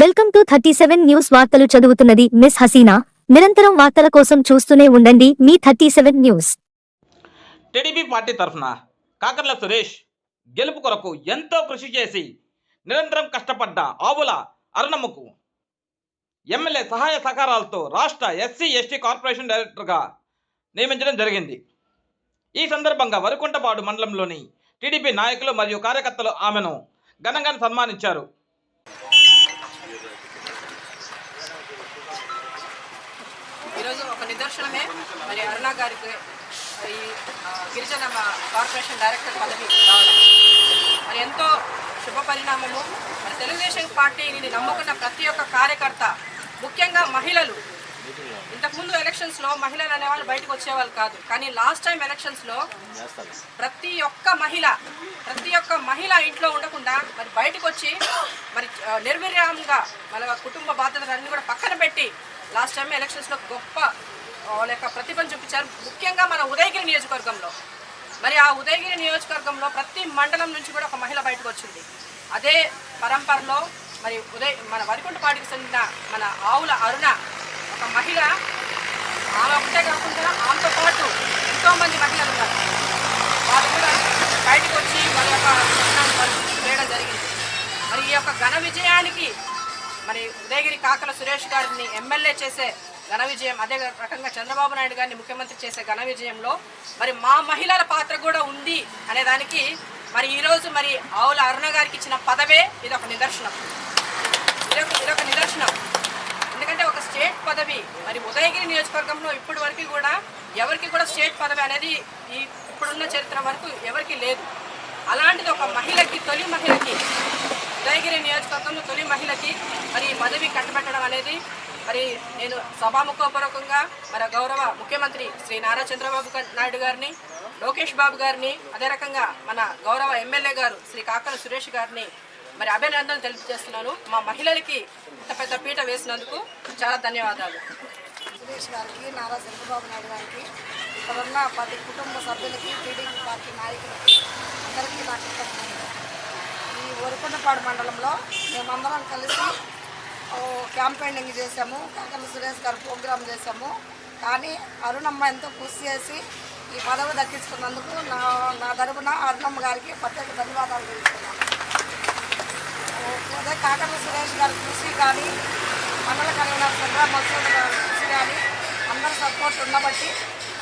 Welcome to thirty seven news వార్తలు చదువుతున్నది miss Haseena. నిరంతరం వార్తల కోసం చూస్తూనే ఉండండి మీ thirty seven news. TDP party తరఫున కాకర్ల సురేష్ గెలుపు కొరకు ఎంతో కృషి చేసి నిరంతరం కష్టపడ్డ ఆవుల అరుణమ్మకు ఎమ్మెల్యే సహాయ సహకారాలతో రాష్ట్ర ఎస్సీ ఎస్టీ కార్పొరేషన్ డైరెక్టర్గా నియమించడం జరిగింది. ఈ సందర్భంగా వరుకుంటపాడు మండలంలోని టీడీపీ నాయకులు మరియు కార్యకర్తలు ఆమెను ఘనంగా సన్మానించారు. ఈరోజు ఒక నిదర్శనమే. మరి అరుణ గారికి ఈ గిరిజన కార్పొరేషన్ డైరెక్టర్ పదవి రావడం. మరి ఎంతో శుభ పరిణామము. మరి తెలుగుదేశం పార్టీని నమ్ముకున్న ప్రతి ఒక్క కార్యకర్త ముఖ్యంగా మహిళలు. ఇంతకుముందు ఎలక్షన్స్లో మహిళలు అనేవాళ్ళు బయటకు వచ్చేవాళ్ళు కాదు. కానీ లాస్ట్ టైం ఎలక్షన్స్లో ప్రతి ఒక్క మహిళ ప్రతి ఒక్క మహిళ ఇంట్లో ఉండకుండా మరి బయటకు వచ్చి మరి ఆ, నిర్వీర్యంగా మన కుటుంబ బాధ్యతలన్నీ కూడా పక్కన పెట్టి లాస్ట్ టైం ఎలక్షన్స్లో గొప్ప వాళ్ళ యొక్క ప్రతిభను చూపించారు. ముఖ్యంగా మన ఉదయగిరి నియోజకవర్గంలో. మరి ఆ ఉదయగిరి నియోజకవర్గంలో ప్రతి మండలం నుంచి కూడా ఒక మహిళ బయటకు వచ్చింది. అదే పరంపరలో మరి ఉదయ్ మన వరికుంటపాటికి చెందిన మన ఆవుల అరుణ ఒక మహిళ ఆమె ఒకటే కాకుండా ఆమెతో పాటు ఎంతోమంది మహిళలు ఉన్నారు. వాళ్ళు కూడా బయటకు వచ్చి వాళ్ళ యొక్క చేయడం జరిగింది. మరి ఈ యొక్క ఘన విజయానికి మరి ఉదయగిరి కాకల సురేష్ గారిని ఎమ్మెల్యే చేసే ఘన విజయం అదే రకంగా చంద్రబాబు నాయుడు గారిని ముఖ్యమంత్రి చేసే ఘన విజయంలో మరి మా మహిళల పాత్ర కూడా ఉంది అనే దానికి మరి ఈరోజు మరి ఆవుల అరుణ గారికి ఇచ్చిన పదవే ఇది ఒక నిదర్శనం. ఇదొక ఇదొక నిదర్శనం. ఎందుకంటే ఒక స్టేట్ పదవి మరి ఉదయగిరి నియోజకవర్గంలో ఇప్పటి వరకు కూడా ఎవరికి కూడా స్టేట్ పదవి అనేది ఈ ఇప్పుడున్న చరిత్ర వరకు ఎవరికి లేదు. అలాంటిది ఒక మహిళకి తొలి మహిళకి ఉదయగిరి నియోజకవర్గంలో తొలి మహిళకి మరి పదవి కట్టబెట్టడం అనేది మరి నేను సభాముఖపూర్వకంగా మరి గౌరవ ముఖ్యమంత్రి శ్రీ నారా చంద్రబాబు నాయుడు గారిని లోకేష్ బాబు గారిని అదే రకంగా మన గౌరవ ఎమ్మెల్యే గారు శ్రీ కాకల సురేష్ గారిని మరి అభినందనలు తెలియజేస్తున్నాను. మా మహిళలకి ఇంత పెద్ద పీట వేసినందుకు చాలా ధన్యవాదాలు. సురేష్ గారికి నారా చంద్రబాబు నాయుడు గారికి ఇక్కడ ఉన్న పది కుటుంబ సభ్యులకి టీడీపీ పార్టీ నాయకులకి అందరికీ నాకు కృతజ్ఞతలు మండలంలో మేమందరం కలిసి క్యాంపెయినింగ్ చేసాము కాకల సురేష్ గారు ప్రోగ్రాం చేసాము కానీ అరుణమ్మ ఎంతో కృషి చేసి ఈ పదవి దక్కించుకున్నందుకు నా నా తరపున అరుణమ్మ గారికి ప్రత్యేక ధన్యవాదాలు తెలుస్తున్నాను అదే కాకర్ల సురేష్ గారి కృషి కానీ మండల కన్వీనర్ చంద్ర మసూద్ గారి కృషి కానీ అందరి సపోర్ట్ ఉన్నబట్టి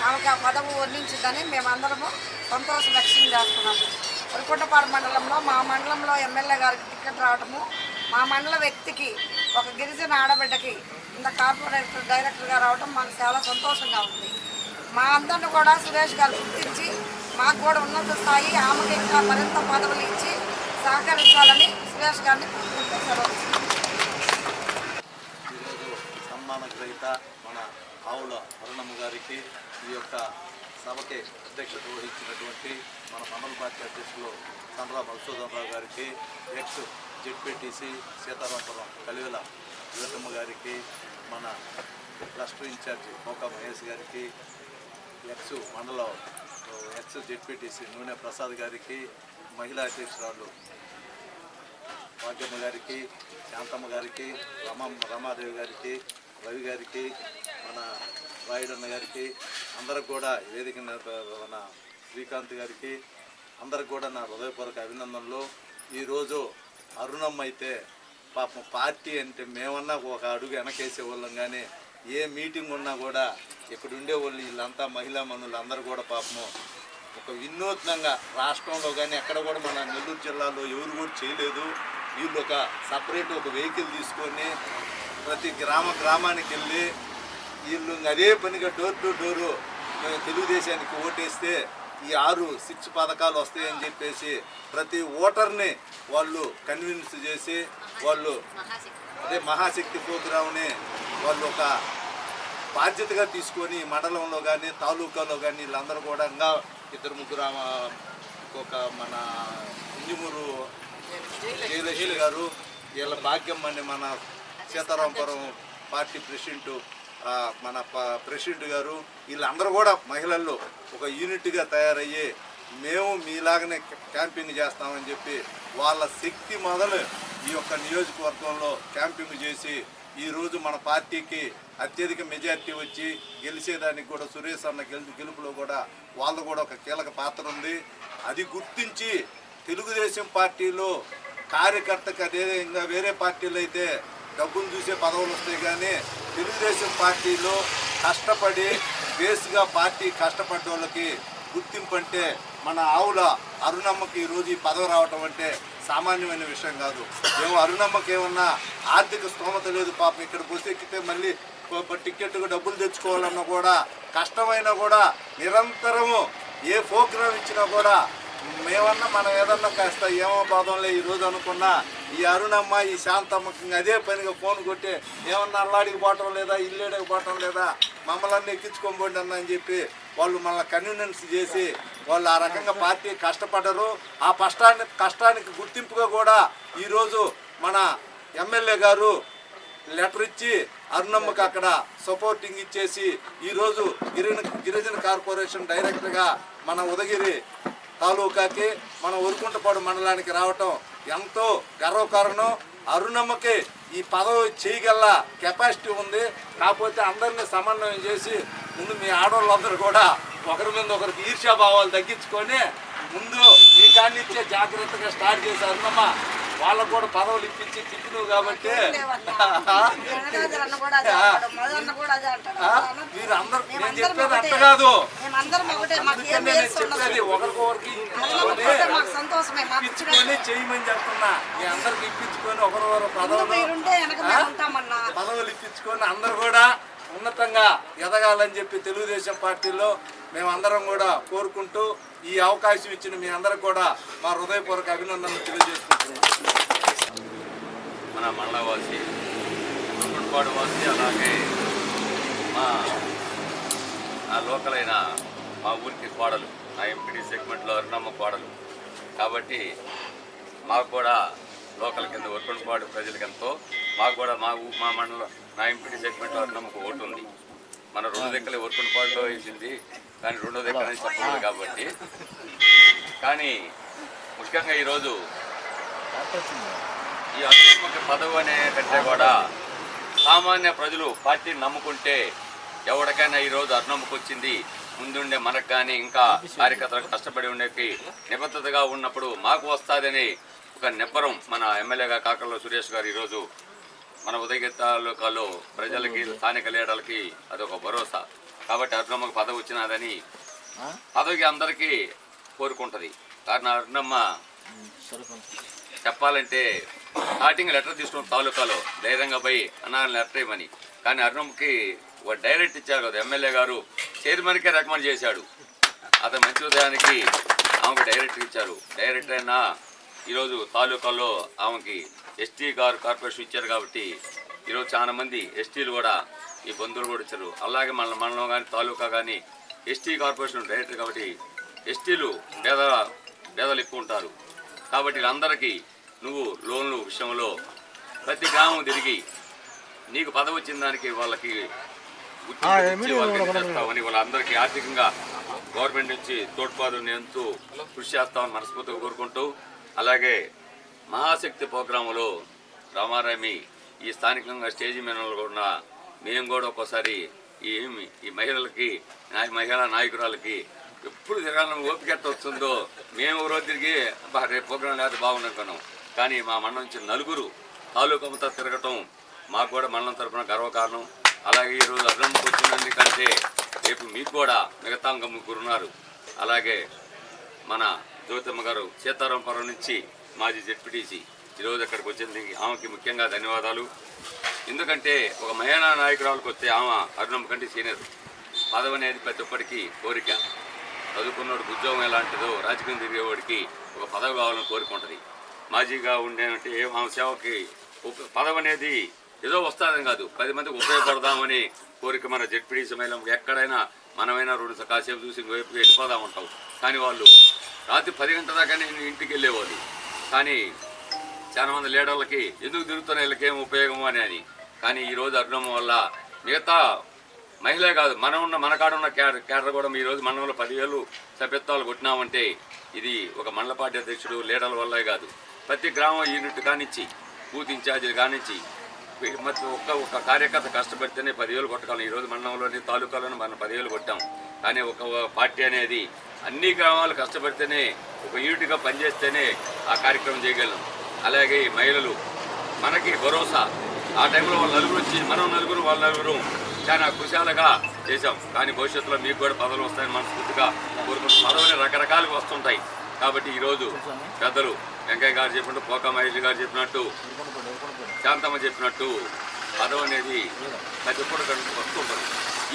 ఆమెకి ఆ పదవి వర్ణించిందని మేమందరము సంతోషం వ్యక్తం చేస్తున్నాము. ఉరికొండపాడు మండలంలో మా మండలంలో ఎమ్మెల్యే గారికి టికెట్ రావటము. మా మండల వ్యక్తికి ఒక గిరిజన ఆడబిడ్డకి ఇంత కార్పొరేటర్ డైరెక్టర్గా రావటం మాకు చాలా సంతోషంగా ఉంది. మా అందరిని కూడా సురేష్ గారు గుర్తించి మాకు కూడా ఉన్నత స్థాయి ఆమెకి ఇంకా మరింత పదవులు ఇచ్చి సహకరించాలని సురేష్ గారిని కోరుకుంటూ సన్మాన గ్రహీత మన ఆవుల అరుణమ్మ గారికి ఈ యొక్క సభకి అధ్యక్షత వహించినటువంటి మన మండల పార్టీ అధ్యక్షులు చంద్ర మధుసూదనరావు గారికి ఎక్స్ జెడ్పీటీసీ సీతారాంపురం కలివెల యువతమ్మ గారికి మన క్లస్టర్ ఇన్ఛార్జి కోకా మహేష్ గారికి ఎక్స్ మండల ఎక్స్ జెడ్పీటీసీ నూనె ప్రసాద్ గారికి మహిళా అధ్యక్షురాలు భాగ్యమ్మ గారికి శాంతమ్మ గారికి రమ రమాదేవి గారికి రవి గారికి మన రాయుడన్న గారికి అందరికి కూడా వేదిక మన శ్రీకాంత్ గారికి అందరికి కూడా నా హృదయపూర్వక అభినందనలు. ఈరోజు అరుణమ్మ అయితే పాపం పార్టీ అంటే మేమన్నా ఒక అడుగు వెనకేసే వాళ్ళం కానీ ఏ మీటింగ్ ఉన్నా కూడా ఇక్కడ ఉండేవాళ్ళు వీళ్ళంతా మహిళా మనులు అందరూ కూడా పాపము ఒక వినూత్నంగా రాష్ట్రంలో కానీ ఎక్కడ కూడా మన నెల్లూరు జిల్లాలో ఎవరు కూడా చేయలేదు. వీళ్ళు ఒక సపరేట్ ఒక వెహికల్ తీసుకొని ప్రతి గ్రామ గ్రామానికి వెళ్ళి వీళ్ళు అదే పనిగా డోర్ టు డోరు తెలుగుదేశానికి ఓటేస్తే ఈ ఆరు సిక్స్ పథకాలు వస్తాయని చెప్పేసి ప్రతి ఓటర్ని వాళ్ళు కన్విన్స్ చేసి వాళ్ళు అదే మహాశక్తి ప్రోగ్రామ్ని వాళ్ళు ఒక బాధ్యతగా తీసుకొని మండలంలో కానీ తాలూకాలో కానీ వీళ్ళందరూ కూడా ఇంకా ఇద్దరు ముగ్గురు ఒక మన ఇంజమూరు జయలక్ష్మి గారు వీళ్ళ భాగ్యం అని మన సీతారాంపురం పార్టీ ప్రెసిడెంట్ మన ప- ప్రెసిడెంట్ గారు వీళ్ళందరూ కూడా మహిళల్లో ఒక యూనిట్గా తయారయ్యి మేము మీలాగనే క్యాంపింగ్ చేస్తామని చెప్పి వాళ్ళ శక్తి మొదలు ఈ యొక్క నియోజకవర్గంలో క్యాంపింగ్ చేసి ఈరోజు మన పార్టీకి అత్యధిక మెజారిటీ వచ్చి గెలిచేదానికి కూడా సురేష్ అన్న గెలు గెలుపులో కూడా వాళ్ళది కూడా ఒక కీలక పాత్ర ఉంది. అది గుర్తించి తెలుగుదేశం పార్టీలో కార్యకర్తకు అదే ఇంకా వేరే పార్టీలు అయితే డబ్బులు చూసే పదవులు వస్తాయి కానీ తెలుగుదేశం పార్టీలో కష్టపడి బేస్గా పార్టీ కష్టపడ్డ వాళ్ళకి గుర్తింపు అంటే మన ఆవుల అరుణమ్మకి ఈరోజు ఈ పదవి రావటం అంటే సామాన్యమైన విషయం కాదు. ఏమో అరుణమ్మకి ఏమన్నా ఆర్థిక స్తోమత లేదు పాపం ఇక్కడ బస్సు ఎక్కితే మళ్ళీ టికెట్కు డబ్బులు తెచ్చుకోవాలన్నా కూడా కష్టమైనా కూడా నిరంతరము ఏ ప్రోగ్రాం ఇచ్చినా కూడా మేమన్నా మనం ఏదన్నా కాస్త ఏమో బాధంలే ఈ రోజు అనుకున్నా ఈ అరుణమ్మ ఈ శాంతమ్మకి అదే పనిగా ఫోన్ కొట్టి ఏమన్నా అల్లాడికి పోవటం లేదా? ఇల్లేడికి పోవటం లేదా? మమ్మల్ని ఎక్కించుకొని అన్న అని చెప్పి వాళ్ళు మన కన్వీనియన్స్ చేసి వాళ్ళు ఆ రకంగా పార్టీ కష్టపడ్డరు. ఆ కష్టాన్ని కష్టానికి గుర్తింపుగా కూడా ఈరోజు మన ఎమ్మెల్యే గారు లెటర్ ఇచ్చి అరుణమ్మకు అక్కడ సపోర్టింగ్ ఇచ్చేసి ఈరోజు గిరిజన గిరిజన కార్పొరేషన్ డైరెక్టర్గా మన ఉదగిరి తాలూకాకి మన ఉరుకుంటపాడు మండలానికి రావటం ఎంతో గర్వకారణం. అరుణమ్మకి ఈ పదవి చేయగల కెపాసిటీ ఉంది. కాకపోతే అందరినీ సమన్వయం చేసి ముందు మీ ఆడవాళ్ళందరూ కూడా ఒకరి మీద ఒకరికి ఈర్ష్యాభావాలు తగ్గించుకొని ముందు మీ కాన్ని జాగ్రత్తగా స్టార్ట్ చేసి అరుణమ్మ. వాళ్ళకు కూడా పదవులు ఇప్పించి తిప్పినవు కాబట్టి. మీరు అందరు నేను చెప్పేది. అట్ట కాదు. చెప్పేది ఒకరికొకరికి ఇప్పించుకొని చేయమని చెప్తున్నా. మీ అందరికి ఇప్పించుకొని ఒకరికొకరు పదవులు పదవులు ఇప్పించుకొని అందరు కూడా ఉన్నతంగా ఎదగాలని చెప్పి తెలుగుదేశం పార్టీలో మేమందరం కూడా కోరుకుంటూ ఈ అవకాశం ఇచ్చిన మీ అందరికి కూడా మా హృదయపూర్వక అభినందనలు తెలియజేసుకుంటున్నాం. మన మండలవాసి రుకుడుపాడు వాసి అలాగే మా ఆ లోకల్ అయిన మా ఊరికి కోడలు నా ఎంపీడీ సెగ్మెంట్లో అరుణమ్మ కోడలు. కాబట్టి మాకు కూడా లోకల్ కింద వర్కుంపాడు ప్రజలకి ఎంతో మాకు కూడా మా ఊ మా మండలం నా ఎంపీడీ సెగ్మెంట్లో అరుణమ్మకు ఓటు ఉంది. మన రెండు దగ్గర వర్కుంపాడులో వేసింది కానీ రెండో దగ్గర నుంచి చెప్పలేదు కాబట్టి. కానీ ముఖ్యంగా ఈరోజు ఈ అత్యున్నత పదవి అనే కంటే కూడా సామాన్య ప్రజలు పార్టీని నమ్ముకుంటే ఎవరికైనా ఈరోజు అర్ణముకు వచ్చింది ముందుండే మనకు కానీ ఇంకా కార్యకర్తలకు కష్టపడి ఉండేకి నిబద్ధతగా ఉన్నప్పుడు మాకు వస్తాదని ఒక నిబ్బరం మన ఎమ్మెల్యేగా కాకర్లో సురేష్ గారు ఈరోజు మన ఉదయగిరి తాలూకాలో ప్రజలకి స్థానిక లీడర్లకి అదొక భరోసా. కాబట్టి అర్ణమ్మకు పదవి వచ్చినదని పదవికి అందరికీ కోరుకుంటుంది. కారణం అర్ణమ్మ చెప్పాలంటే స్టార్టింగ్ లెటర్ తీసుకున్న తాలూకాలో ధైర్యంగా పోయి అన్నా లెటర్ ఇవ్వమని. కానీ అరుణంకి ఒక డైరెక్ట్ ఇచ్చారు కదా ఎమ్మెల్యే గారు. చైర్మన్కే రికమెండ్ చేశాడు. అతని మంచి ఉదయానికి ఆమెకు డైరెక్ట్ ఇచ్చారు. డైరెక్ట్ అయినా ఈరోజు తాలూకాలో ఆమెకి ఎస్టీ గారు కార్పొరేషన్ ఇచ్చారు కాబట్టి ఈరోజు చాలా మంది ఎస్టీలు కూడా ఈ బంధువులు కూడా ఇచ్చారు అలాగే మన మండలం కానీ తాలూకా కానీ ఎస్టీ కార్పొరేషన్ డైరెక్టర్ కాబట్టి ఎస్టీలు పేద పేదలు ఎక్కువ ఉంటారు. కాబట్టి వీళ్ళందరికీ నువ్వు లోన్లు విషయంలో ప్రతి గ్రామం తిరిగి నీకు పదవి వచ్చిన దానికి వాళ్ళకి చేస్తామని వాళ్ళందరికీ ఆర్థికంగా గవర్నమెంట్ నుంచి తోడ్పాటు ఎంతో కృషి చేస్తామని మనస్ఫూర్తిగా కోరుకుంటూ అలాగే మహాశక్తి ప్రోగ్రాములో రామారామి ఈ స్థానికంగా స్టేజీ మీద కూడా మేము కూడా ఒక్కోసారి ఈ ఈ మహిళలకి నాయ మహిళా నాయకురాలకి ఎప్పుడు తిరగాలని ఓపిక వస్తుందో మేము ఓ రోజు తిరిగి "అబ్బా, రేపు ప్రోగ్రాం లేదా బాగుందనుకున్నాం కానీ మా మండలం నుంచి నలుగురు తాలూకా తిరగటం మాకు కూడా మండలం తరపున గర్వకారణం అలాగే ఈరోజు అభినందనకు వచ్చిందని కంటే రేపు మీకు కూడా మిగతా ఇంకా ముగ్గురు ఉన్నారు. అలాగే మన జ్యోతమ్మ గారు సీతారాంపురం నుంచి మాజీ జెడ్పీటీసీ. ఈరోజు ఇక్కడికి వచ్చింది. ఆమెకి ముఖ్యంగా ధన్యవాదాలు. ఎందుకంటే ఒక మహిళా నాయకురాలకు వస్తే ఆమె అరుణమ్మ కంటే సీనియర్. పదవి అనేది ప్రతి ఒక్కరికి కోరిక. చదువుకున్నోడు ఉద్యోగం ఎలాంటిదో రాజకీయం తిరిగేవాడికి ఒక పదవి కావాలని కోరుకుంటుంది మాజీగా ఉండేనంటే ఆమె సేవకి పదవి అనేది ఏదో వస్తుందని కాదు. పది మందికి ఉపయోగపడదామని కోరిక మన జడ్పీడీ సమయంలో ఎక్కడైనా మనమైనా రెండు కాసేపు చూసి వైపు వెళ్ళిపోదాం ఉంటాం కానీ వాళ్ళు రాత్రి పది గంటల దాకా నేను ఇంటికి వెళ్ళేవాళ్ళు. కానీ చాలా మంది లీడర్లకి ఎందుకు తిరుగుతున్న వీళ్ళకి ఏం ఉపయోగము అని అని కానీ ఈరోజు రోజు వల్ల మిగతా మహిళే కాదు మనం ఉన్న మన కాడ ఉన్న క్యాడర్ క్యాడర్ కూడా ఈ రోజు మండలంలో పదివేలు సభ్యత్వాలు కొట్టినామంటే ఇది ఒక మండల పార్టీ అధ్యక్షుడు లీడర్ల వల్లే కాదు. ప్రతి గ్రామం యూనిట్ కానిచ్చి బూత్ ఇన్ఛార్జీలు కానిచ్చి ఒక్క ఒక్క కార్యకర్త కష్టపడితేనే పదివేలు కొట్టగలం. ఈరోజు మండలంలోని తాలూకాలోని మనం పదివేలు కొట్టాం. కానీ ఒక పార్టీ అనేది అన్ని గ్రామాలు కష్టపడితేనే ఒక యూనిట్గా పనిచేస్తేనే ఆ కార్యక్రమం చేయగలం. అలాగే ఈ మహిళలు మనకి భరోసా. ఆ టైంలో వాళ్ళ నలుగురు వచ్చి మనం నలుగురు వాళ్ళ నలుగురు చాలా కుశాలుగా చేశాం. కానీ భవిష్యత్తులో మీకు కూడా పదవులు వస్తాయని మనస్ఫూర్తిగా కోరుకుంటున్నాం పదవులు రకరకాలుగా వస్తుంటాయి. కాబట్టి ఈరోజు పెద్దలు వెంకయ్య గారు చెప్పినట్టు పోకా మహేష్ గారు చెప్పినట్టు శాంతమ్మ చెప్పినట్టు పదవి అనేది ప్రతి ఒక్కరు వస్తుంటుంది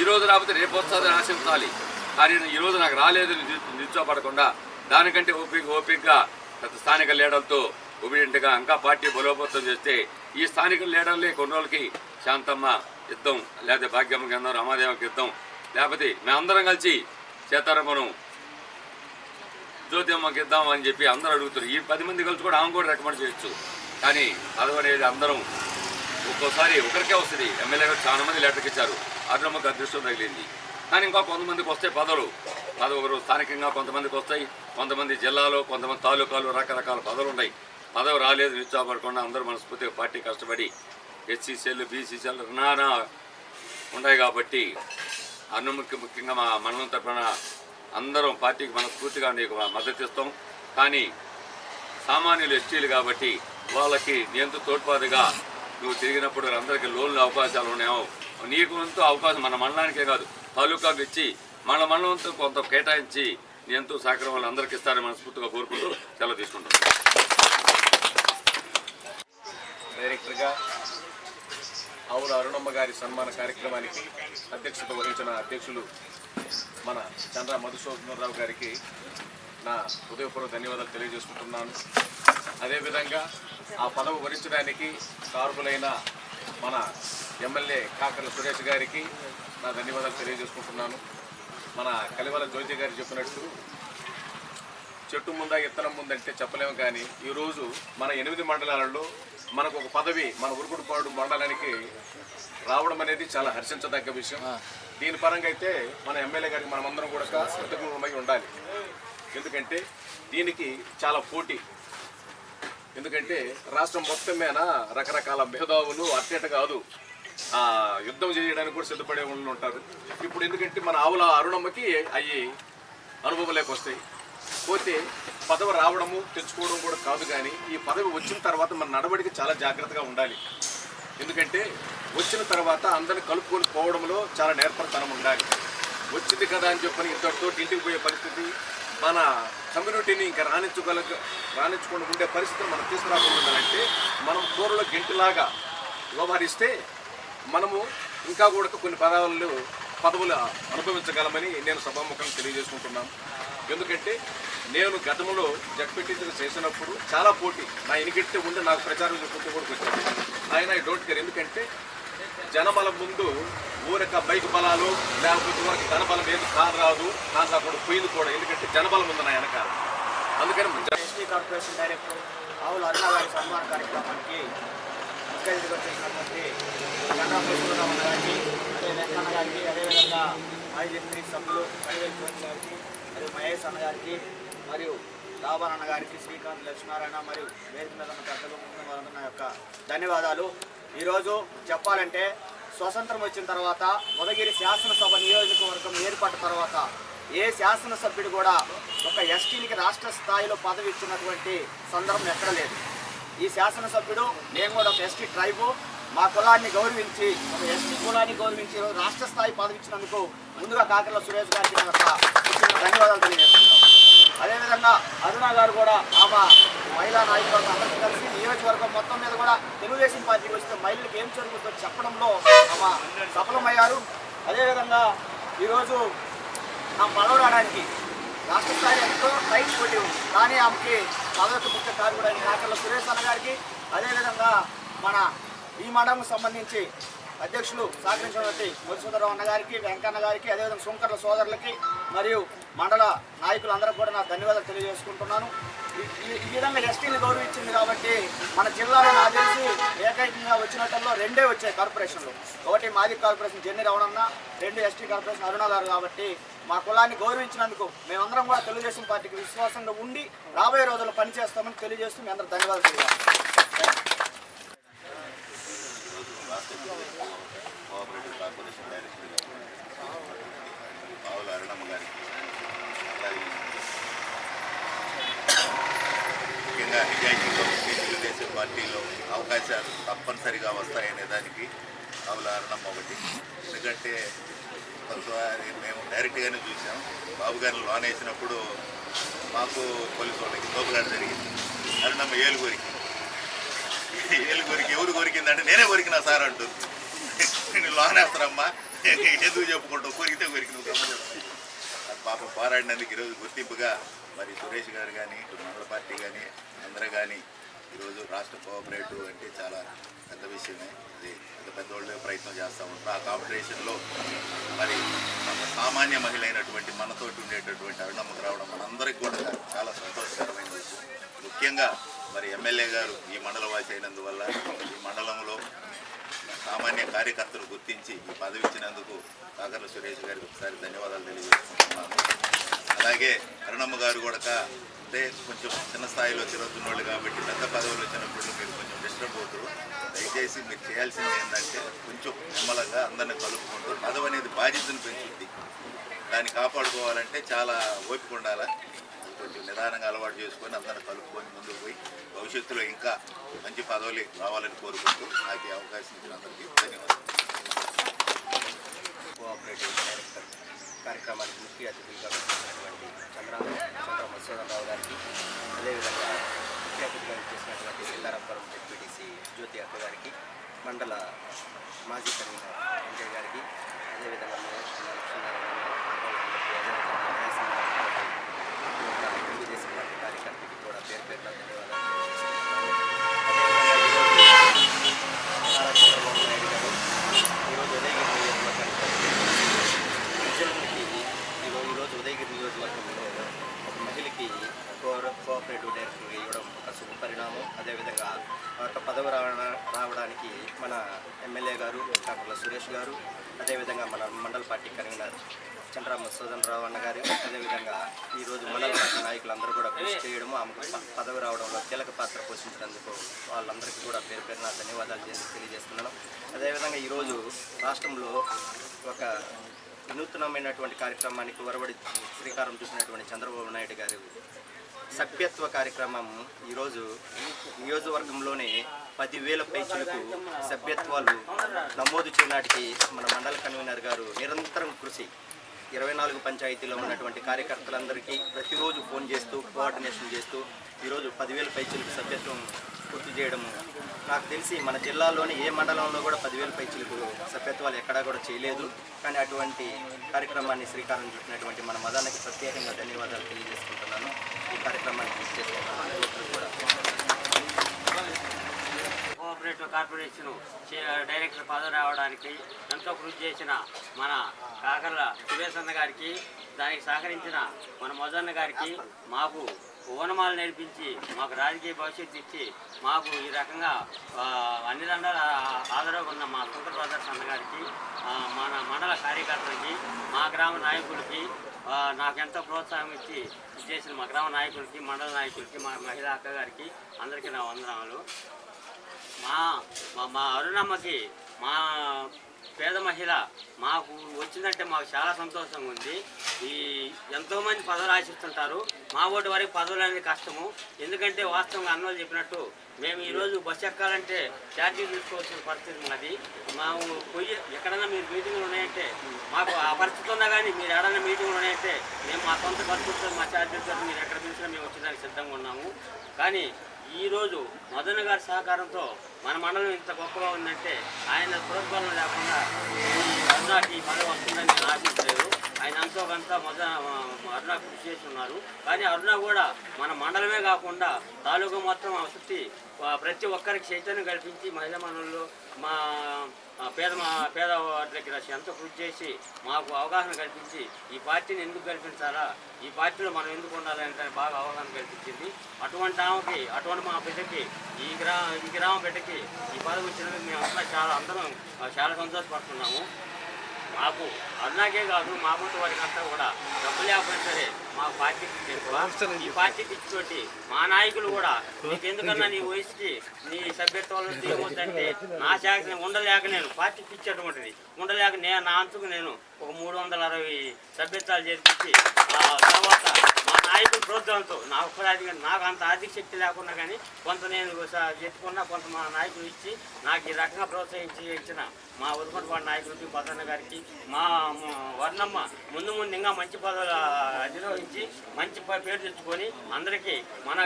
ఈ రోజు రాకపోతే రేపు వస్తుందని ఆశించాలి. కానీ ఈ రోజు నాకు రాలేదు అని దానికంటే ఓపిక ఓపికగా గత స్థానిక లీడర్తో ఒబిడియంట్గా ఇంకా పార్టీ బలోపేతం చేస్తే ఈ స్థానిక లీడర్లే కొన్ని రోజులకి శాంతమ్మ యుద్ధం లేకపోతే భాగ్యమ్మ కింద రామాదేవకి యుద్ధం లేకపోతే మేమందరం కలిసి సీతారామను జ్యోతిమ్మకి ఇద్దాం అని చెప్పి అందరూ అడుగుతారు ఈ పది మంది కలిసి కూడా ఆమె కూడా రికమెండ్ చేయొచ్చు. కానీ పదవి అనేది అందరం ఒక్కోసారి ఒకరికే వస్తుంది. ఎమ్మెల్యే గారు చాలా మంది లెటర్కి ఇచ్చారు. అరుణమ్మకి అదృష్టం తగిలింది. కానీ ఇంకా కొంతమందికి వస్తాయి పదవులు. పదవులు స్థానికంగా కొంతమందికి వస్తాయి. కొంతమంది జిల్లాలో కొంతమంది తాలూకాలు రకరకాల పదవులు ఉన్నాయి. పదవి రాలేదు నిరుత్సాహపడకుండా అందరూ మనస్ఫూర్తిగా పార్టీ కష్టపడి ఎస్సీసీలు బీసీసీలు నానా ఉన్నాయి కాబట్టి అన్ను ముఖ్య ముఖ్యంగా మా మండలం తరఫున అందరం పార్టీకి మనస్ఫూర్తిగా నీకు మద్దతు ఇస్తాం. కానీ సామాన్యులు ఎస్టీలు కాబట్టి వాళ్ళకి నీంత తోడ్పాటుగా నువ్వు తిరిగినప్పుడు అందరికీ లోన్లు అవకాశాలు ఉన్నాయో నీకు ఎంతో అవకాశం మన మండలానికే కాదు తాలూకాకు ఇచ్చి మన మండలంతో కొంత కేటాయించి ఎంతో సహకారం వాళ్ళు అందరికీ ఇస్తారని మనస్ఫూర్తిగా కోరుకుంటూ సెలవు తీసుకుంటాం డైరెక్టర్గా ఆవుల అరుణమ్మ గారి సన్మాన కార్యక్రమానికి అధ్యక్షత వహించిన అధ్యక్షులు మన చంద్ర మధుసూదనరావు గారికి నా హృదయపూర్వక ధన్యవాదాలు తెలియజేసుకుంటున్నాను. అదేవిధంగా ఆ పదవి వరించడానికి కారుకులైన మన ఎమ్మెల్యే కాకర్ల సురేష్ గారికి నా ధన్యవాదాలు తెలియజేసుకుంటున్నాను. మన కలివల జ్యోతి గారు చెప్పినట్టు చెట్టు ముందా ఇత్తనం ముందంటే చెప్పలేము కానీ ఈరోజు మన ఎనిమిది మండలాలలో మనకు ఒక పదవి మన ఉరుకుడుపాడు మండలానికి రావడం అనేది చాలా హర్షించదగ్గ విషయం. దీని పరంగా అయితే మన ఎమ్మెల్యే గారికి మనమందరం కూడా కృతజ్ఞమై ఉండాలి. ఎందుకంటే దీనికి చాలా పోటీ. ఎందుకంటే రాష్ట్రం మొత్తం మీద రకరకాల భేదావులు అట్టేట కాదు. ఆ యుద్ధం చేయడానికి కూడా సిద్ధపడే వాళ్ళు ఉంటారు. ఇప్పుడు ఎందుకంటే మన ఆవుల అరుణమ్మకి అవి అనుభవంలోకి వస్తాయి పోతే పదవి రావడము తెచ్చుకోవడం కూడా కాదు కానీ ఈ పదవి వచ్చిన తర్వాత మన నడవడికి చాలా జాగ్రత్తగా ఉండాలి. ఎందుకంటే వచ్చిన తర్వాత అందరిని కలుపుకొని పోవడంలో చాలా నేర్పరితనం ఉండాలి. వచ్చింది కదా అని చెప్పని ఇంతటితో ఇంటికి పోయే పరిస్థితి మన కమ్యూనిటీని ఇంకా రాణించగల రాణించకుండా ఉండే పరిస్థితిని మనం తీసుకురాకుండా ఉండాలంటే మనం కూరలో గింటిలాగా వ్యవహరిస్తే మనము ఇంకా కూడా కొన్ని పదవులు పదవులు అనుభవించగలమని నేను సభాముఖంగా తెలియజేసుకుంటున్నాను. ఎందుకంటే నేను గతంలో జడ్పీటీసీలు చేసినప్పుడు చాలా పోటీ. నా ఎనికెట్టి ఉండి నాకు ప్రచారం చేసుకుంటూ కూడా వచ్చాను ఆయన ఐ డోంట్ కేర్. ఎందుకంటే జనబలం ముందు ఊరక బైక్ బలాలు లేకపోతే ఊరికి ధనబలం ఏది కాదు రాదు దాంట్లో కూడా పోయింది కూడా. ఎందుకంటే జనబలం ఉంది నా వెనకాల. అందుకని జ- ఎస్టీ కార్పొరేషన్ డైరెక్టర్ ఆవుల అరుణ గారి సన్మాన కార్యక్రమానికి ముఖ్య అతిథిగా చేసినటువంటి చంద్రబాబు గారికి అదే వెంకన్న గారికి అదేవిధంగా మాజీ జడ్పీ సభ్యులు కడివేల్ గారికి అదే మహేష్ అన్న గారికి మరియు రావణ్ గారికి శ్రీకాంత్ లక్ష్మీనారాయణ మరియు వేదిక మీద ఉన్న పెద్దలు ముందు నా యొక్క ధన్యవాదాలు. ఈరోజు చెప్పాలంటే స్వతంత్రం వచ్చిన తర్వాత ఉదగిరి శాసనసభ నియోజకవర్గం ఏర్పడ్డ తర్వాత ఏ శాసనసభ్యుడు కూడా ఒక ఎస్టీనికి రాష్ట్ర స్థాయిలో పదవి ఇచ్చినటువంటి సందర్భం ఎక్కడ లేదు. ఈ శాసనసభ్యుడు నేను కూడా ఒక ఎస్టీ ట్రైబు మా కులాన్ని గౌరవించి ఒక ఎస్టీ కులాన్ని గౌరవించి రాష్ట్ర స్థాయి పదవి ఇచ్చినందుకు ముందుగా కాకర్ల సురేష్ గారికి యొక్క ధన్యవాదాలు తెలియజేస్తున్నాను. అదేవిధంగా అరుణ గారు కూడా ఆమె మహిళా నాయకులతో అందరికీ కలిసి నియోజకవర్గం మొత్తం మీద కూడా తెలుగుదేశం పార్టీకి వస్తే మహిళలకు ఏం జరుగుతుందో చెప్పడంలో ఆమె సఫలమయ్యారు. అదేవిధంగా ఈరోజు ఆ పదవి రావడానికి రాష్ట్ర స్థాయి ఎంతో టైట్ పోటీ ఉంది. కానీ ఆమెకి పదవికి ముఖ్య కారకుడు అయిన కాకర్ల సురేష్ అన్న గారికి అదేవిధంగా మన ఈ మండలంకు సంబంధించి అధ్యక్షులు సహకరించినటువంటి మధుసూదరరావు అన్న గారికి వెంకన్న గారికి అదేవిధంగా సుంకర్ల సోదరులకి మరియు మండల నాయకులందరూ కూడా నా ధన్యవాదాలు తెలియజేసుకుంటున్నాను. ఈ- విధంగా ఎస్టీని గౌరవించింది కాబట్టి మన జిల్లాలో నాకు తెలిసి ఏకైకంగా వచ్చినట్టల్లో రెండే వచ్చాయి కార్పొరేషన్లు. ఒకటి మాజీ కార్పొరేషన్ జెన్ని రావణన్న రెండు ఎస్టీ కార్పొరేషన్ అరుణ గారు కాబట్టి మా కులాన్ని గౌరవించినందుకు మేమందరం కూడా తెలుగుదేశం పార్టీకి విశ్వాసంగా ఉండి రాబోయే రోజుల్లో పనిచేస్తామని తెలియజేస్తూ మీ అందరూ ధన్యవాదాలు తెలియాలి కోఆపరేటివ్ కార్పొరేషన్ డైరెక్టర్గా పావుల అరుణమ్మ గారికి అలాగే ముఖ్యంగా నిజాయితీలో తెలుగుదేశం పార్టీలో అవకాశాలు తప్పనిసరిగా వస్తాయనే దానికి అవలారణం ఒకటి ఎందుకంటే ఒకసారి మేము డైరెక్ట్గానే చూసాం బాబు గారిని లోన్ వేసినప్పుడు మాకు పోలీసు వాళ్ళకి తోపులాట జరిగింది అరుణమ్మ ఏలు కొరికి ఏలు కొరికి ఎవరు కొరికిందంటే నేనే కొరికినా సార్ అంటుంది నేను లోన్ వేస్తారమ్మా ఎందుకు చెప్పుకుంటావు కొరికితే కొరికి నువ్వు గమ్మున పాప పోరాడినందుకు ఈరోజు గుర్తింపుగా మరి సురేష్ గారు కానీ ఇటు మండల పార్టీ కానీ అందరూ కానీ ఈరోజు రాష్ట్ర కోఆపరేటివ్ అంటే చాలా పెద్ద విషయమే. అది పెద్ద పెద్దవాళ్ళు ప్రయత్నం చేస్తూ ఉంటారు. ఆ కాంపిటీషన్లో మరి సామాన్య మహిళ అయినటువంటి మనతోటి ఉండేటటువంటి అరుణమ్మకు రావడం మనందరికీ కూడా చాలా సంతోషకరమైన విషయం. ముఖ్యంగా మరి ఎమ్మెల్యే గారు ఈ మండల వాసి అయినందువల్ల ఈ మండలంలో సామాన్య కార్యకర్తలు గుర్తించి ఈ పదవి ఇచ్చినందుకు కాకర్ల సురేష్ గారికి ఒకసారి ధన్యవాదాలు తెలియజేసుకుంటున్నాను. అలాగే అరుణమ్మ గారు కూడా అంటే కొంచెం చిన్న స్థాయిలో తిరుగుతున్న వాళ్ళు కాబట్టి పెద్ద పదవులు వచ్చినప్పుడు మీరు కొంచెం డిస్టర్బ్ అవుతారు దయచేసి మీరు చేయాల్సింది ఏంటంటే కొంచెం నిమ్మలంగా అందరిని కలుపుకుంటూ పదవి అనేది బాధ్యతను పెంచుద్ది. దాన్ని కాపాడుకోవాలంటే చాలా ఓపిక ఉండాలి. కొంచెం నిదానంగా అలవాటు చేసుకొని అందరూ కలుపుకొని ముందుకు పోయి భవిష్యత్తులో ఇంకా మంచి పదవులు రావాలని కోరుకుంటూ నాకు అవకాశం ఇచ్చిన అందరికీ ధన్యవాదాలు. కోఆపరేటివ్ డైరెక్టర్ కార్యక్రమానికి ముఖ్య అతిథులుగా వచ్చినటువంటి చంద్ర చంద్ర గారికి అదేవిధంగా ముఖ్య అతిథిగా చేసినటువంటి సీతారాపురం డిప్యూటీసీ జ్యోతి అక్క గారికి మండల మాజీ కన్వీనర్ వెంకయ్య గారికి అదేవిధంగా శ్రీకారం చూసినటువంటి చంద్రబాబు నాయుడు గారు సభ్యత్వ కార్యక్రమం ఈరోజు నియోజకవర్గంలోనే పదివేల పైచులకు సభ్యత్వాలు నమోదు చేయనాటికి మన మండల కన్వీనర్ గారు నిరంతరం కృషి. ఇరవై నాలుగు పంచాయతీలో ఉన్నటువంటి కార్యకర్తలందరికీ ప్రతిరోజు ఫోన్ చేస్తూ కోఆర్డినేషన్ చేస్తూ ఈరోజు పదివేల పైచులకు సభ్యత్వం పూర్తి చేయడము నాకు తెలిసి మన జిల్లాలోని ఏ మండలంలో కూడా పదివేల పైచులకు సభ్యత్వాలు ఎక్కడా కూడా చేయలేదు. కానీ అటువంటి కార్యక్రమాన్ని శ్రీకారం చుట్టినటువంటి మన మదానికి ప్రత్యేకంగా ధన్యవాదాలు తెలియజేసుకుంటున్నాను. ఈ కార్యక్రమాన్ని పూర్తి కోఆపరేటివ్ కార్పొరేషన్ డైరెక్టర్ పదవి రావడానికి ఎంతో కృషి చేసిన మన కాకర్ల సురేష్ గారికి దానికి సహకరించిన మన మొదన్న గారికి మాకు ఓనమాలు నేర్పించి మాకు రాజకీయ భవిష్యత్తు ఇచ్చి మాకు ఈ రకంగా అన్ని దండాల ఆదరవు ఉన్న మా సుందర బ్రదర్స్ అన్నగారికి మన మండల కార్యకర్తలకి మా గ్రామ నాయకులకి నాకు ఎంతో ప్రోత్సాహం ఇచ్చి చేసిన మా గ్రామ నాయకులకి మండల నాయకులకి మా మహిళా అక్క గారికి అందరికీ నా వందనాలు. మా మా- మా అరుణమ్మకి మా పేద మహిళ మాకు వచ్చిందంటే మాకు చాలా సంతోషంగా ఉంది. ఈ ఎంతోమంది పదవులు ఆశిస్తుంటారు. మా ఓటు వరకు పదవులు అనేది కష్టము. ఎందుకంటే వాస్తవంగా అన్నోళ్ళు చెప్పినట్టు మేము ఈరోజు బస్సు ఎక్కాలంటే ఛార్జీలు తీసుకోవాల్సిన పరిస్థితి ఉన్నది. మాకు పోయి ఎక్కడైనా మీరు మీటింగ్లు ఉన్నాయంటే మాకు ఆ పరిస్థితి ఉన్నా కానీ మీరు ఎక్కడైనా మీటింగ్లు ఉన్నాయంటే మేము మా సొంత ఖర్చులతో మా ఛార్జీలతో మీరు ఎక్కడ పిలిచినా మేము వచ్చేదానికి సిద్ధంగా ఉన్నాము. కానీ ఈరోజు మదన గారి సహకారంతో మన మండలం ఇంత గొప్పగా ఉందంటే ఆయన ప్రోత్సాహం లేకుండా ఈ అరుణాకి ఈ పదవి వస్తుందని నేను ఆశించలేదు ఆయన అంతో కొంత మదన అరుణ కృషి చేసి ఉన్నారు. కానీ అరుణ కూడా మన మండలమే కాకుండా తాలూకా మొత్తం ఆ ప్రతి ఒక్కరికి చైతన్యం కల్పించి మహిళా మనల్లో మా పేద మా- పేద రాసి ఎంతో కృషి చేసి మాకు అవగాహన కల్పించి ఈ పార్టీని ఎందుకు కల్పించాలా? ఈ పార్టీలో మనం ఎందుకు ఉండాలంటే బాగా అవగాహన కల్పించింది. అటువంటి ఆమెకి అటువంటి మా బిడ్డకి ఈ గ్రా ఈ గ్రామ బిడ్డకి ఈ పదవి వచ్చినందుకు మేము అంతా చాలా అందరం చాలా సంతోషపడుతున్నాము. మాకు అన్నాకే కాదు మా ముందు వారికి అంతా కూడా డబ్బు లేకపోయినా సరే మా పార్టీకి ఈ పార్టీకి ఇచ్చుకోటి మా నాయకులు కూడా నీకు ఎందుకన్నా నీ వయసుకి నీ సభ్యత్వాలు తీయవద్దంటే నా శాఖ ఉండలేక నేను పార్టీకి ఇచ్చేటువంటిది ఉండలేక నేను నా అంచుకు నేను ఒక మూడు వందల అరవై సభ్యత్వాలు చేర్పించి ఆ తర్వాత నాయకుల ప్రోత్సాహంతో నాకు కూడా అది నాకు అంత ఆర్థిక శక్తి లేకున్నా కానీ కొంత నేను ఎత్తుకున్నా కొంత మా నాయకులు ఇచ్చి నాకు ఈ రకంగా ప్రోత్సహించి ఇచ్చిన మా ఉదుమటివాడి నాయకులకి పదన్న గారికి మా వర్ణమ్మ ముందు ముందు ఇంకా మంచి పదవులు అధిరోహించి మంచి పేరు తెచ్చుకొని అందరికీ మన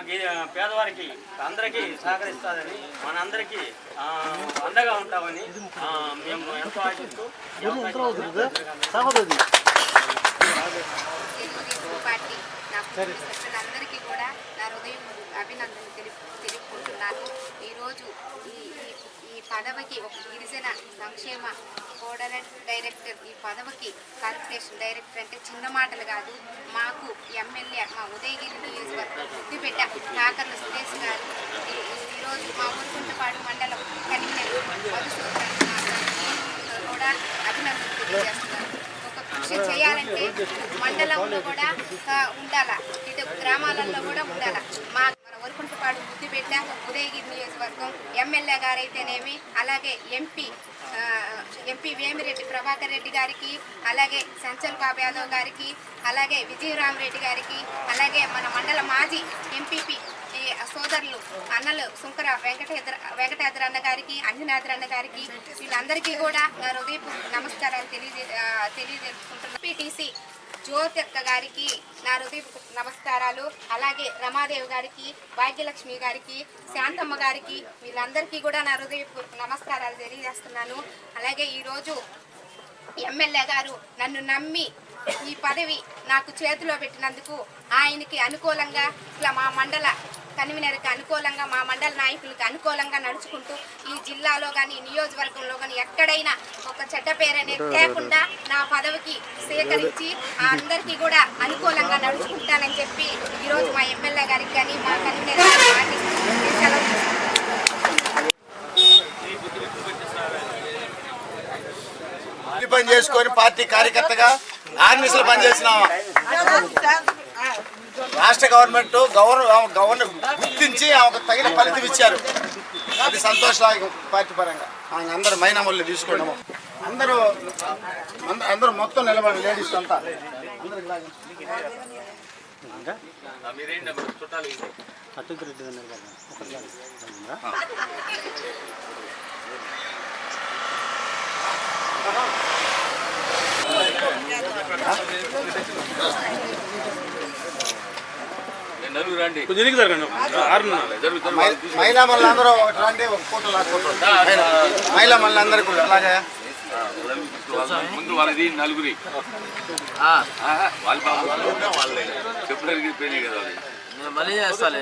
పేదవారికి అందరికీ సహకరిస్తారని మనందరికీ అండగా ఉంటామని మేము ఎంతో ఆశిస్తూ ఈ అవకాశం తెలుగుదేశం పార్టీ అందరికీ కూడా నా హృదయం అభినందనలు తెలుపు తెలుపుకుంటున్నాను. ఈరోజు ఈ ఈ- పదవికి ఒక గిరిజన సంక్షేమ కోఆర్డినేట్ డైరెక్టర్ ఈ పదవికి కార్పొరేషన్ డైరెక్టర్ అంటే చిన్న మాటలు కాదు. మాకు ఎమ్మెల్యే మా ఉదయగిరి నియోజకవర్గం ముద్దుబిడ్డ కాకర్ల సురేష్ గారు. ఈ- ఈరోజు మా ఊరుకుంటపాడు మండలం కన్వీనర్ మధుసూదన్ కూడా అభినందనలు తెలియజేస్తున్నారు కృషి చేయాలంటే మండలంలో కూడా ఉండాలా. ఇటు గ్రామాలలో కూడా ఉండాలా. మా మన వరకుంటపాడు ముద్దుబిడ్డ ఉదయగిరి నియోజకవర్గం ఎమ్మెల్యే గారైతేనేమి అలాగే ఎంపీ ఎంపీ వేమిరెడ్డి ప్రభాకర్ రెడ్డి గారికి అలాగే సంచల్ బాబు యాదవ్ గారికి అలాగే విజయరామరెడ్డి గారికి అలాగే మన మండల మాజీ ఎంపీపీ సోదరులు అన్నలు సుంకర వెంకటేద్ర వెంకటేద్ర అన్న గారికి అంజనాద్ర అన్న గారికి వీళ్ళందరికీ కూడా నా హృదయపు నమస్కారాలు తెలియజే తెలియజేసుకుంటున్నాను పీటీసీ జ్యోతి అక్క గారికి నా హృదయ నమస్కారాలు. అలాగే రమాదేవి గారికి భాగ్యలక్ష్మి గారికి శాంతమ్మ గారికి వీళ్ళందరికీ కూడా నా హృదయ నమస్కారాలు తెలియజేస్తున్నాను. అలాగే ఈరోజు ఎమ్మెల్యే గారు నన్ను నమ్మి ఈ పదవి నాకు చేతిలో పెట్టినందుకు ఆయనకి అనుకూలంగా ఇట్లా మా మండల కన్వీనర్కి అనుకూలంగా మా మండల నాయకులకు అనుకూలంగా నడుచుకుంటూ ఈ జిల్లాలో కానీ నియోజకవర్గంలో కానీ ఎక్కడైనా ఒక చెడ్డ పేరు అనేది లేకుండా నా పదవికి స్వీకరించి ఆ అందరికీ కూడా అనుకూలంగా నడుచుకుంటానని చెప్పి ఈరోజు మా ఎమ్మెల్యే గారికి కానీ మా కన్వీనర్ పని చేసుకొని పార్టీ కార్యకర్తగా ఆర్మీస్లో పనిచేసిన రాష్ట్ర గవర్నమెంట్ గవర్నర్ గవర్నర్ గుర్తించి ఆమెకు తగిన ఫలితం ఇచ్చారు. అది సంతోషదాయకం పార్టీ పరంగా. ఆయన అందరూ మైనామల్ని తీసుకోవడము అందరూ అందరూ మొత్తం నిలబడి లేడీస్ అంతా. అందరికి లాగా. జరుగుతుంది. మహి- మహిళా మళ్ళీ అందరూ రండి ఒక ఫోటో మహిళా మళ్ళీ అందరూ కూడా అలాగే. ముందు వాళ్ళది నలుగురి. వాళ్ళ బాబు చెప్పులు అరిగిపోయినాయి కదా అది మళ్ళీ చేస్తాలే.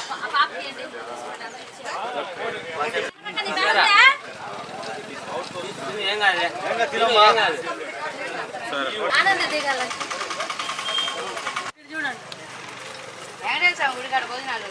కాదు ఏం కాదు ఆనంద దిగాల చూడండి వెంకటేశ్వర గుడికాడ భోజనాలు